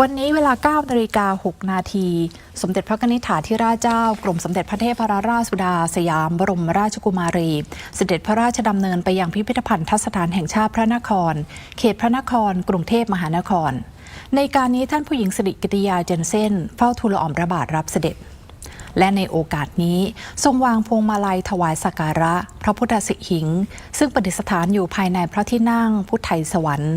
วันนี้เวลา9นาฬิกา6นาที สมเด็จพระนิธิถาธิราชเจ้ากรมสมเด็จพระเทพรราชสุดาสยามบรมราชกุมารี เสด็จพระราชดำเนินไปยังพิพิธภัณฑ์ทัศสถานแห่งชาติพระนคร เขตพระนคร กรุงเทพมหานคร ในการนี้ท่านผู้หญิงสิริกิติยาเจนเซนเฝ้าทูลออมระบาดรับเสด็จ และในโอกาสนี้ทรงวางพวงมาลัยถวายสักการะ พระพุทธสิหิง ซึ่งประดิษฐานอยู่ภายในพระที่นั่งพุทธไทยสวรรค์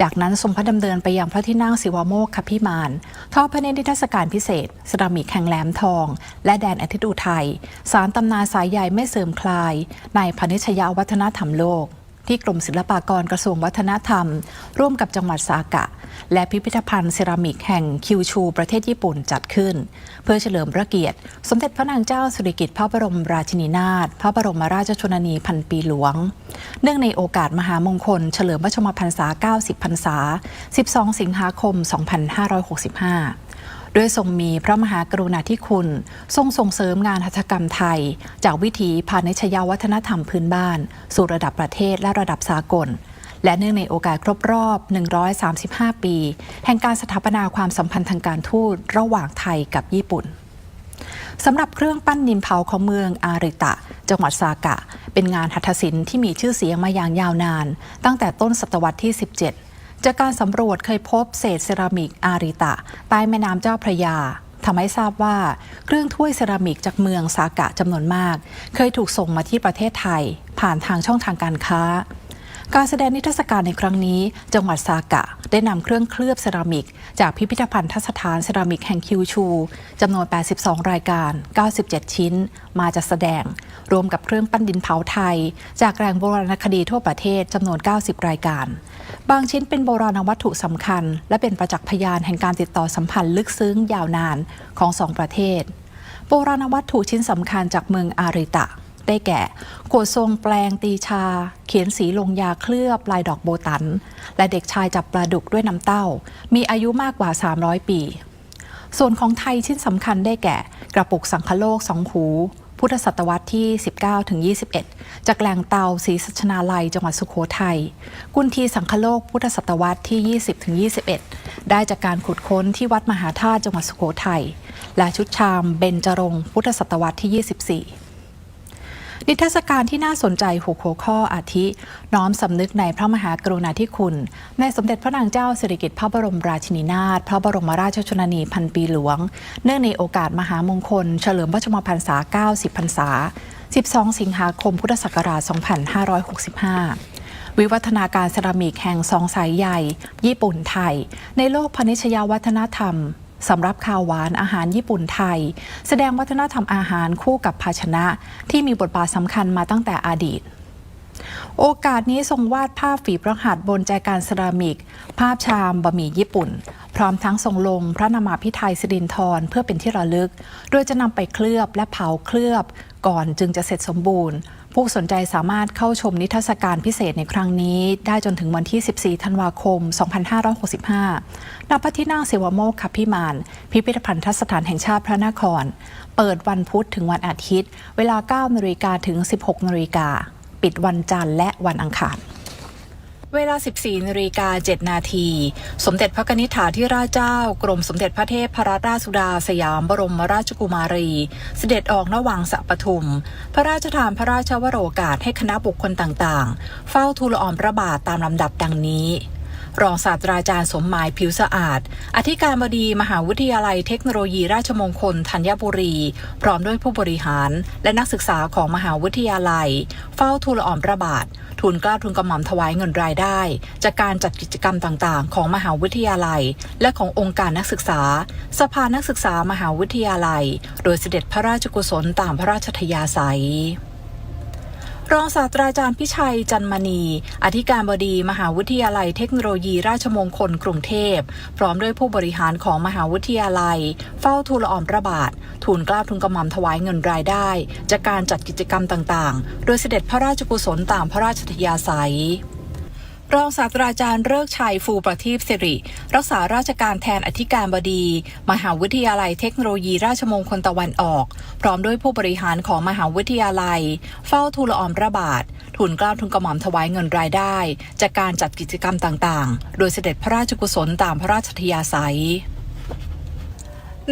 จากนั้นทรงพระดำเนินไปยังพระที่นั่งศิวโมกขพิมานทอดพระเนตรนิทรรศการพิเศษ สรามิกแห่งแหลมทอง และแดนอาทิตย์อุทัยสารตำนานสายใยไม่เสื่อมคลาย ในพนิชยาวัฒนธรรมโลก ที่กรมศิลปากรกระทรวงวัฒนธรรม ร่วมกับจังหวัดสากะ และพิพิธภัณฑ์เซรามิกแห่งคิวชูประเทศญี่ปุ่นจัดขึ้น เพื่อเฉลิมพระเกียรติ สมเด็จพระนางเจ้าสิริกิติ์พระบรมราชินีนาถพระบรมราชชนนีพันปีหลวง เนื่องในโอกาสมหามงคล เฉลิมพระชนมพรรษา 90 พรรษา 12 สิงหาคม 2565 ด้วยทรงมีพระมหากรุณาธิคุณ ทรงส่งเสริมงานหัตถกรรมไทย จากวิถีพาณิชยวัฒนธรรมพื้นบ้าน สู่ระดับประเทศและระดับสากล และเนื่องในโอกาสครบรอบ 135 ปี แห่งการสถาปนาความสัมพันธ์ทางการทูตระหว่างไทยกับญี่ปุ่นสำหรับเครื่องปั้นดินเผาของเมืองอาริตะ จังหวัดซากะ เป็นงานหัตถศิลป์ที่มีชื่อเสียงมาอย่างยาวนาน ตั้งแต่ต้นศตวรรษที่ 17 จากการสำรวจเคยพบเศษเซรามิกอาริตะ ใต้แม่น้ำเจ้าพระยาทำให้ทราบว่าเครื่องถ้วยเซรามิกจากเมืองซากะจำนวนมาก เคยถูกส่งมาที่ประเทศไทย ผ่านทางช่องทางการค้า การแสดงนิทรรศการในครั้งนี้ จังหวัดซากะได้นำเครื่องเคลือบเซรามิก จากพิพิธภัณฑ์ทัศฐานเซรามิกแห่งคิวชูจำนวน 82 รายการ 97 ชิ้น มาจัดแสดง รวมกับเครื่องปั้นดินเผาไทย จากแหล่งโบราณคดีทั่วประเทศจำนวน 90 รายการ บางชิ้นเป็นโบราณวัตถุสำคัญ และเป็นประจักษ์พยานแห่งการติดต่อสัมพันธ์ลึกซึ้งยาวนานของสองประเทศ โบราณวัตถุชิ้นสำคัญจากเมืองอาริตะ ได้แก่โกดทรงแปลงตีชา เขียนสีลงยาเคลือบลายดอกโบตัน และเด็กชายจับปลาดุกด้วยน้ำเต้า มีอายุมากกว่า 300 ปี ส่วนของไทยชิ้นสำคัญได้แก่ กระปุกสังคโลกสองหู พุทธศตวรรษที่ 19ถึง21 จากแหล่งเตาศรีสัชนาลัยจังหวัดสุโขทัย กุนทีสังคโลกพุทธศตวรรษที่ 20ถึง21 ได้จากการขุดค้นที่วัดมหาธาตุจังหวัดสุโขทัย และชุดชามเบญจรงพุทธศตวรรษที่ 24 นิทรรศการที่น่าสนใจหกหัวข้ออาทิ น้อมสำนึกในพระมหากรุณาธิคุณ ในสมเด็จพระนางเจ้าสิริกิติ์พระบรมราชินีนาถพระบรมราชชนนีพันปีหลวง เนื่องในโอกาสมหามงคล เฉลิมพระชนมพรรษา 90 พรรษา 12 สิงหาคมพุทธศักราช 2565วิวัฒนาการเซรามิกแห่งสองสายใหญ่ ญี่ปุ่นไทย ในโลกพนิชยวัฒนธรรม สำหรับข้าวหวานอาหารญี่ปุ่นไทย แสดงวัฒนธรรมอาหารคู่กับภาชนะ ที่มีบทบาทสำคัญมาตั้งแต่อดีต โอกาสนี้ทรงวาดภาพฝีพระหัตถ์บนแจกันเซรามิก ภาพชามบะหมี่ญี่ปุ่น พร้อมทั้งทรงลงพระนามาพิไทยสิรินทรเพื่อเป็นที่ระลึก โดยจะนำไปเคลือบและเผาเคลือบ ก่อนจึงจะเสร็จสมบูรณ์ ผู้สนใจสามารถเข้าชมนิทรรศการพิเศษในครั้งนี้ ได้จนถึงวันที่ 14 ธันวาคม 2565 ณ พระที่นั่งเสวโมกขพิมาน พิพิธภัณฑ์ทัศฐานแห่งชาติพระนคร เปิดวันพุธถึงวันอาทิตย์ เวลา 9นาฬิกาถึง 16นาฬิกา ปิดวันจันทร์และวันอังคาร เวลา 14นาฬิกา7นาที สมเด็จพระนิษฐาธิราชเจ้า กรมสมเด็จพระเทพรราชสุดาสยามบรมราชกุมารี เสด็จออกนวังสะปทุม พระราชทานพระราชวโรกาสให้คณะบุคคลต่างๆ เฝ้าทูลอ่อองพระบาทตามลำดับดังนี้ รองศาสตราจารย์สมหมายผิวสะอาด อธิการบดีมหาวิทยาลัยเทคโนโลยีราชมงคลธัญบุรี พร้อมด้วยผู้บริหารและนักศึกษาของมหาวิทยาลัย เฝ้าทูลละอองพระบาททูลเกล้าทูลกระหม่อมถวายเงินรายได้ จากการจัดกิจกรรมต่างๆ ของมหาวิทยาลัย และขององค์การนักศึกษา สภานักศึกษามหาวิทยาลัย โดยเสด็จพระราชกุศลตามพระราชทยาศัย รองศาสตราจารย์พิชัยจันมณี อธิการบดีมหาวิทยาลัยเทคโนโลยีราชมงคลกรุงเทพ พร้อมด้วยผู้บริหารของมหาวิทยาลัย เฝ้าทูลออมระบาททูลกล้าทุนกระหม่อมถวายเงินรายได้ จากการจัดกิจกรรมต่างๆ โดยเสด็จพระราชกุศลตามพระราชทยาศัย รองศาสตราจารย์เลิกชัยฟูประทีปสิริ รักษาราชการแทนอธิการบดี มหาวิทยาลัยเทคโนโลยีราชมงคลตะวันออก พร้อมด้วยผู้บริหารของมหาวิทยาลัย เฝ้าทูลออมระบาดทุนกล้าวทุนกระหม่อมถวายเงินรายได้ จากการจัดกิจกรรมต่างๆ โดยเสด็จพระราชกุศลตามพระราชทยาศัย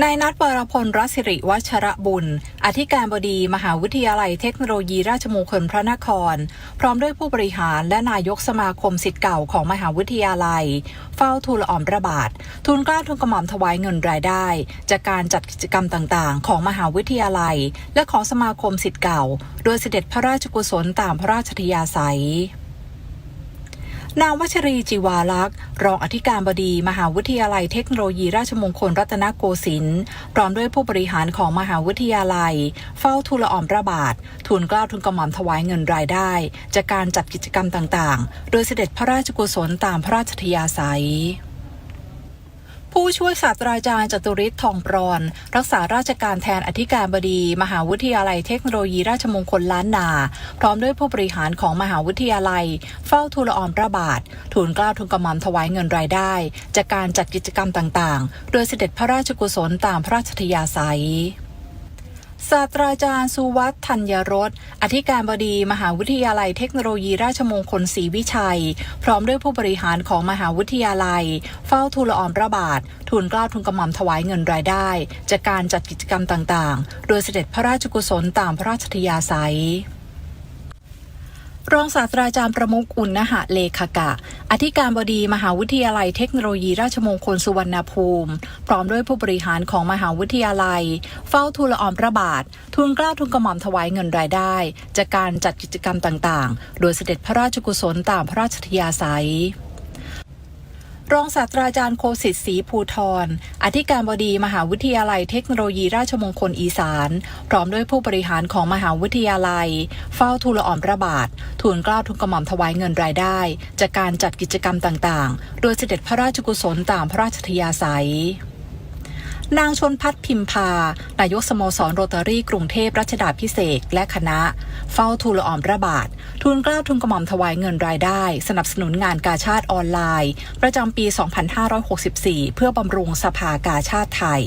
นายนัทวรพลรัศสิริวัชระบุญ อธิการบดีมหาวิทยาลัยเทคโนโลยีราชมงคลพระนคร พร้อมด้วยผู้บริหารและนายกสมาคมสิทธิ์เก่าของมหาวิทยาลัย เฝ้าทูลละออมระบาททูลกล้าทุนกระหม่อมถวายเงินรายได้ จากการจัดกิจกรรมต่างๆ ของมหาวิทยาลัย และของสมาคมสิทธิ์เก่า โดยเสด็จพระราชกุศลตามพระราชทยาศัย นางวัชรีจิวาลักษ์ รองอธิการบดี มหาวิทยาลัยเทคโนโลยีราชมงคลรัตนโกสินทร์พร้อมด้วยผู้บริหารของมหาวิทยาลัย เฝ้าทูลออมระบาททูลกล้าวทุนกระหม่อมถวายเงินรายได้ จากการจัดกิจกรรมต่างๆ โดยเสด็จพระราชกุศลตามพระราชทยาศัย ผู้ช่วยศาสตราจารย์จตุริศทองปรอนรักษาราชการแทนอธิการบดี มหาวิทยาลัยเทคโนโลยีราชมงคลล้านนา พร้อมด้วยผู้บริหารของมหาวิทยาลัย เฝ้าทูลอ่ออมพระบาททูลกล้าทุนกระหม่อมถวายเงินรายได้ จากการจัดกิจกรรมต่างๆ โดยเสด็จพระราชกุศลตามพระราชทยาศัย ศาสตราจารย์สุวัฒน์ธัญรสอธิการบดีมหาวิทยาลัยเทคโนโลยีราชมงคลศรีวิชัย พร้อมด้วยผู้บริหารของมหาวิทยาลัย เฝ้าทูลละออมระบาททูลกล้าทุนกระหม่อมถวายเงินรายได้ จากการจัดกิจกรรมต่างๆ โดยเสด็จพระราชกุศลตามพระราชทยาศัย รองศาสตราจารย์ประมุกอุณหะเลขกะ อธิการบดีมหาวิทยาลัยเทคโนโลยีราชมงคลสุวรรณภูมิ พร้อมด้วยผู้บริหารของมหาวิทยาลัย เฝ้าทูลออมพระบาททูลกล้าทุนกระหม่อมถวายเงินรายได้ จากการจัดกิจกรรมต่างๆ โดยเสด็จพระราชกุศลตามพระราชทยาศัย รองศาสตราจารย์โคสิตศรีภูทรอธิการบดีมหาวิทยาลัยเทคโนโลยีราชมงคลอีสาน พร้อมด้วยผู้บริหารของมหาวิทยาลัย เฝ้าทูลอ่อมพระบาททูลกล้าทุนกระหม่อมถวายเงินรายได้ จากการจัดกิจกรรมต่างๆ โดยเสด็จพระราชกุศลตามพระราชทยาศัย นางชนพัฒน์พิมพา นายกสโมสรโรตารี่กรุงเทพรัชดาพิเศษและคณะ เฝ้าทูลออมระบาททุนกล้าวทุนกระหม่อมถวายเงินรายได้ สนับสนุนงานกาชาติออนไลน์ ประจำปี 2564 เพื่อบำรุงสภากาชาติไทย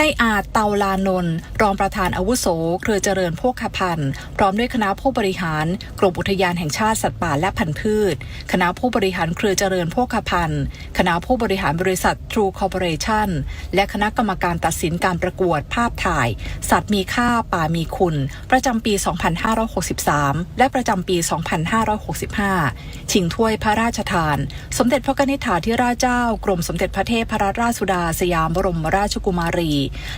ในายอาจเตาลานนท์รองประธานอาวุโส เครือเจริญโภคภัณฑ์ พร้อมด้วยคณะผู้บริหาร กรมอุทยานแห่งชาติสัตว์ป่าและพันธุ์พืช คณะผู้บริหารเครือเจริญโภคภัณฑ์ คณะผู้บริหารบริษัท True Corporation และคณะกรรมการตัดสินการประกวดภาพถ่าย สัตว์มีค่าป่ามีคุณ ประจำปี 2563 และประจำปี 2565 ชิงถ้วยพระราชทาน สมเด็จพระนิธิถาธิราชเจ้า กรมสมเด็จพระเทพรัตนราชสุดาสยามบรมราชกุมารี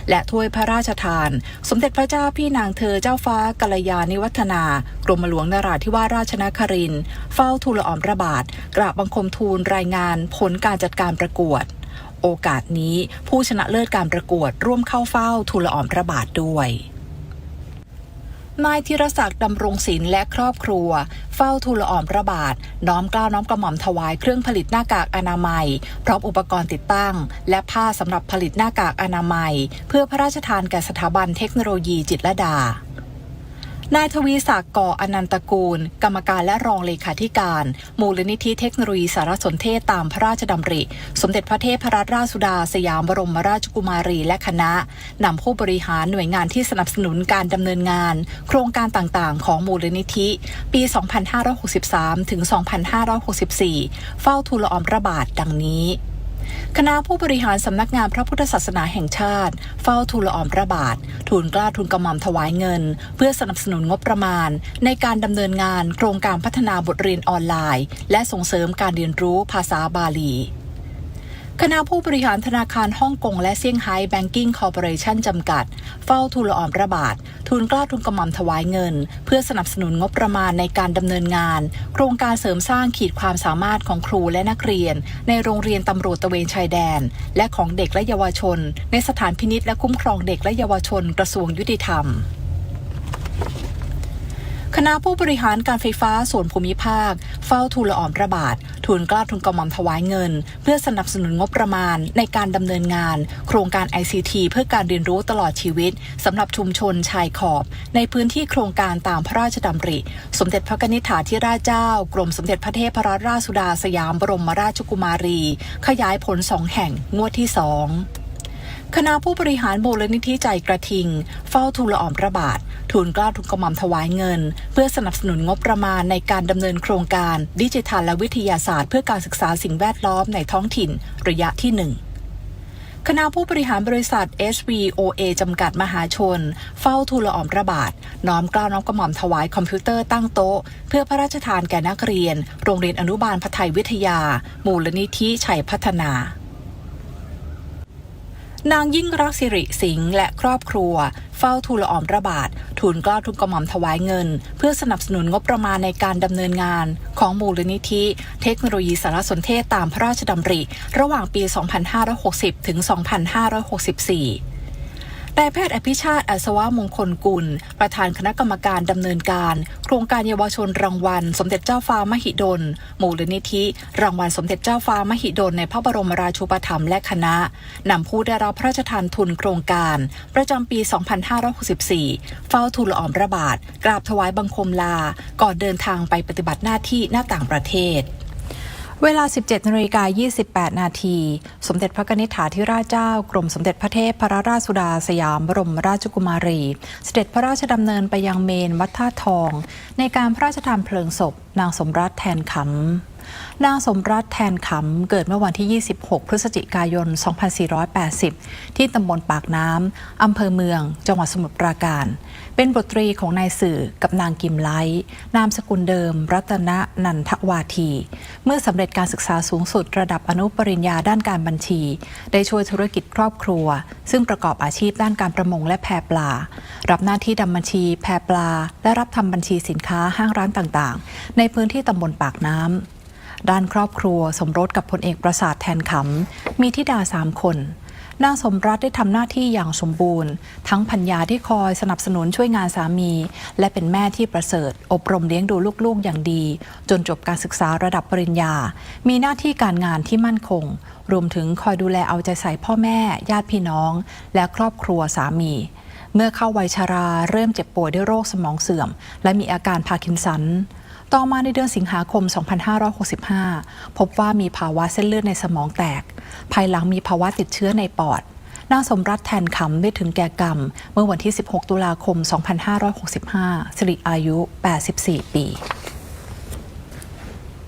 และถ้วยพระราชทาน สมเด็จพระเจ้าพี่นางเธอเจ้าฟ้ากัลยาณิวัฒนากรมหลวงนราธิวาสราชนครินทร์เฝ้าทูลออมระบาดกราบบังคมทูลรายงานผลการจัดการประกวด โอกาสนี้ผู้ชนะเลิศการประกวดร่วมเข้าเฝ้าทูลออมระบาดด้วย นายธีรศักดิ์ดำรงศิลป์และครอบครัว เฝ้าทูลอ่อมพระบาทน้อมกล้าน้อมกระหม่อมถวายเครื่องผลิตหน้ากากอนามัย พร้อมอุปกรณ์ติดตั้ง และผ้าสำหรับผลิตหน้ากากอนามัย เพื่อพระราชทานแก่สถาบันเทคโนโลยีจิตรลดา นายทวีศักดิ์ก่ออนันตกูล กรรมการและรองเลขาธิการ มูลนิธิเทคโนโลยีสารสนเทศตามพระราชดำริ สมเด็จพระเทพรัตนราชสุดาสยามบรมราชกุมารีและคณะนำผู้บริหารหน่วยงานที่สนับสนุนการดำเนินงาน โครงการต่างๆ ของมูลนิธิ ปี 2563 ถึง 2564 เฝ้าทูลละออมระบาทดังนี้ คณะผู้บริหารสำนักงานพระพุทธศาสนาแห่งชาติ เฝ้าทูลออมพระบาท ทูลกล้าทูลกระหม่อมถวายเงิน เพื่อสนับสนุนงบประมาณ ในการดำเนินงานโครงการพัฒนาบทเรียนออนไลน์ และส่งเสริมการเรียนรู้ภาษาบาลี คณะผู้บริหารธนาคารฮ่องกงและเซี่ยงไฮ้แบงกิ้งคอร์ปอเรชั่นจำกัด เฝ้าทูลละออมระบาททูลเกล้าทูลกระหม่อมถวายเงิน เพื่อสนับสนุนงบประมาณในการดำเนินงาน โครงการเสริมสร้างขีดความสามารถของครูและนักเรียน ในโรงเรียนตำรวจตะเวนชายแดน และของเด็กและเยาวชน ในสถานพินิษและคุ้มครองเด็กและเยาวชนกระทรวงยุติธรรม คณะผู้บริหารการไฟฟ้าส่วนภูมิภาค เฝ้าทูลละออมระบาททูลกล้าทุนกระหม่อมถวายเงิน เพื่อสนับสนุนงบประมาณในการดำเนินงาน โครงการ ICT เพื่อการเรียนรู้ตลอดชีวิตสำหรับชุมชนชายขอบ ในพื้นที่โครงการตามพระราชดำริ สมเด็จพระนิธิถาธิราชเจ้า กรมสมเด็จพระเทพรัตนราชสุดาสยามบรมราชกุมารี ขยายผลสองแห่งงวดที่สอง คณะผู้บริหารมูลนิธิใจกระทิง เฝ้าทูลละออมระบาททูลกล้าทุนกระหม่อมถวายเงิน เพื่อสนับสนุนงบประมาณในการดำเนินโครงการ ดิจิทัลและวิทยาศาสตร์เพื่อการศึกษาสิ่งแวดล้อมในท้องถิ่น ระยะที่หนึ่งคณะผู้บริหารบริษัท SVOA จำกัดมหาชน เฝ้าทูลละออมระบาทน้อมกล้าวน้อมกระหม่อมถวายคอมพิวเตอร์ตั้งโต๊ะ เพื่อพระราชทานแก่นักเรียน โรงเรียนอนุบาลพไทยวิทยา มูลนิธิชัยพัฒนา นางยิ่งรักสิริสิงห์และครอบครัว เฝ้าทูลออมระบาดทูลกล้าทุนกระหม่อมถวายเงิน เพื่อสนับสนุนงบประมาณในการดำเนินงาน ของมูลนิธิ เทคโนโลยีสารสนเทศตามพระราชดำริ ระหว่างปี 2560 ถึง 2564 นายแพทย์อภิชาติอัศวมงคลกุล ประธานคณะกรรมการดำเนินการ โครงการเยาวชนรางวัล สมเด็จเจ้าฟ้ามหิดลมูลนิธิ รางวัลสมเด็จเจ้าฟ้ามหิดลในพระบรมราชูปถัมภ์และคณะนำผู้ได้รับพระราชทานทุนโครงการ ประจำปี 2564 เฝ้าทูลละอมระบาทกราบถวายบังคมลา ก่อนเดินทางไปปฏิบัติหน้าที่หน้าต่างประเทศ เวลา 17นาฬิกา28 นาที สมเด็จพระกนิษฐาธิราชเจ้ากรมสมเด็จพระเทพพระราชสุดาสยามบรมราชกุมารี เสด็จพระราชดำเนินไปยังเมนวัดท่าทอง ในการพระราชทานเพลิงศพ นางสมรัตแทนขำ นางสมรัตแทนขำ เกิดเมื่อวันที่ 26 พฤศจิกายน 2480 ที่ตำบลปากน้ำ อำเภอเมือง จังหวัดสมุทรปราการ เป็นบทตรีของนายสื่อกับนางกิมไลนามสกุลเดิม รัตนนันทวาที เมื่อสำเร็จการศึกษาสูงสุดระดับอนุปริญญาด้านการบัญชี ได้ช่วยธุรกิจครอบครัว ซึ่งประกอบอาชีพด้านการประมงและแพปลา รับหน้าที่ดำบัญชี แพปลา และรับทำบัญชีสินค้าห้างร้านต่างๆ ในพื้นที่ตำบลปากน้ำ ด้านครอบครัวสมรสกับพลเอกประสาทแทนขำมีธิดาสามคนนางสมรัตได้ทำหน้าที่อย่างสมบูรณ์ ทั้งพัญญาที่คอยสนับสนุนช่วยงานสามี และเป็นแม่ที่ประเสริฐ อบรมเลี้ยงดูลูกๆอย่างดี จนจบการศึกษาระดับปริญญา มีหน้าที่การงานที่มั่นคง รวมถึงคอยดูแลเอาใจใส่พ่อแม่ ญาติพี่น้อง และครอบครัวสามี เมื่อเข้าวัยชาราเริ่มเจ็บป่วยด้วยโรคสมองเสื่อม และมีอาการพาร์กินสัน ต่อมาในเดือนสิงหาคม 2565 พบว่ามีภาวะเส้นเลือดในสมองแตก ภายหลังมีภาวะติดเชื้อในปอดนางสมรัตแทนคำได้ถึงแก่กรรม เมื่อวันที่ 16 ตุลาคม 2565 สิริอายุ 84 ปี